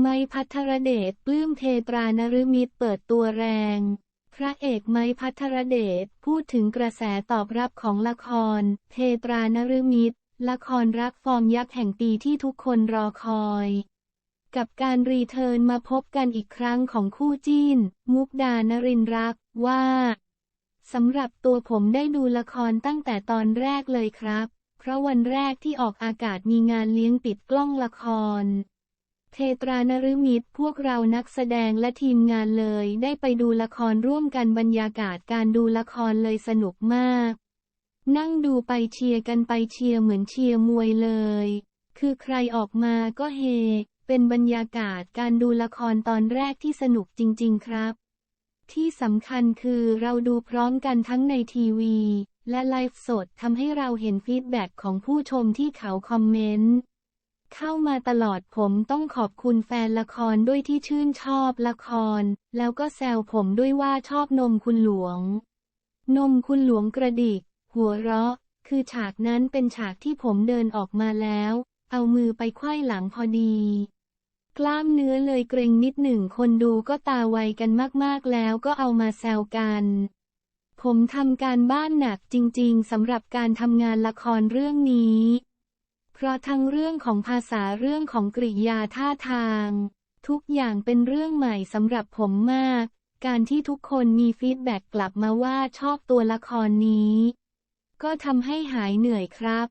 ไม้พัทรเดชปลื้มเทตรานฤมิตรเปิดตัวแรง พระเอกไม้พัทรเดชพูดถึงกระแสตอบรับของละคร เทตรานฤมิตรละครรักฟอร์มยักษ์แห่งปีที่ทุกคนรอคอย กับการรีเทิร์นมาพบกันอีกครั้งของคู่จิ้นมุกดานรินรักว่าสำหรับตัวผมได้ดูละครตั้งแต่ตอนแรกเลยครับ เพราะวันแรกที่ออกอากาศมีงานเลี้ยงปิดกล้องละคร เทตรานฤมิตรพวกเรานักแสดงและทีมงานเลย ได้ไปดูละครร่วมกันบรรยากาศการดูละครเลยสนุกมาก นั่งดูไปเชียร์กันไปเชียร์เหมือนเชียร์มวยเลย คือใครออกมาก็เฮ เป็นบรรยากาศการดูละครตอนแรกที่สนุกจริง ๆ ครับ ที่สำคัญคือเราดูพร้อมกันทั้งในทีวี และไลฟ์สดทำให้เราเห็นฟีดแบ็กของผู้ชมที่เขาคอมเมนต์ เข้ามาตลอดผมต้องขอบคุณแฟนละครด้วยที่ชื่นชอบละคร แล้วก็แซวผมด้วยว่าชอบนมคุณหลวง นมคุณหลวงกระดิก หัวเราะ คือฉากนั้นเป็นฉากที่ผมเดินออกมาแล้ว เอามือไปไขว้หลังพอดี กล้ามเนื้อเลยเกรงนิดหนึ่งคนดูก็ตาไวกันมากๆแล้วก็เอามาแซวกันผมทำการบ้านหนักจริงๆสำหรับการทำงานละครเรื่องนี้ เพราะทั้งเรื่องของภาษาเรื่องของกริยาท่าทาง ทุกอย่างเป็นเรื่องใหม่สำหรับผมมาก การที่ทุกคนมีฟีดแบ็กกลับมาว่าชอบตัวละครนี้ ก็ทำให้หายเหนื่อยครับ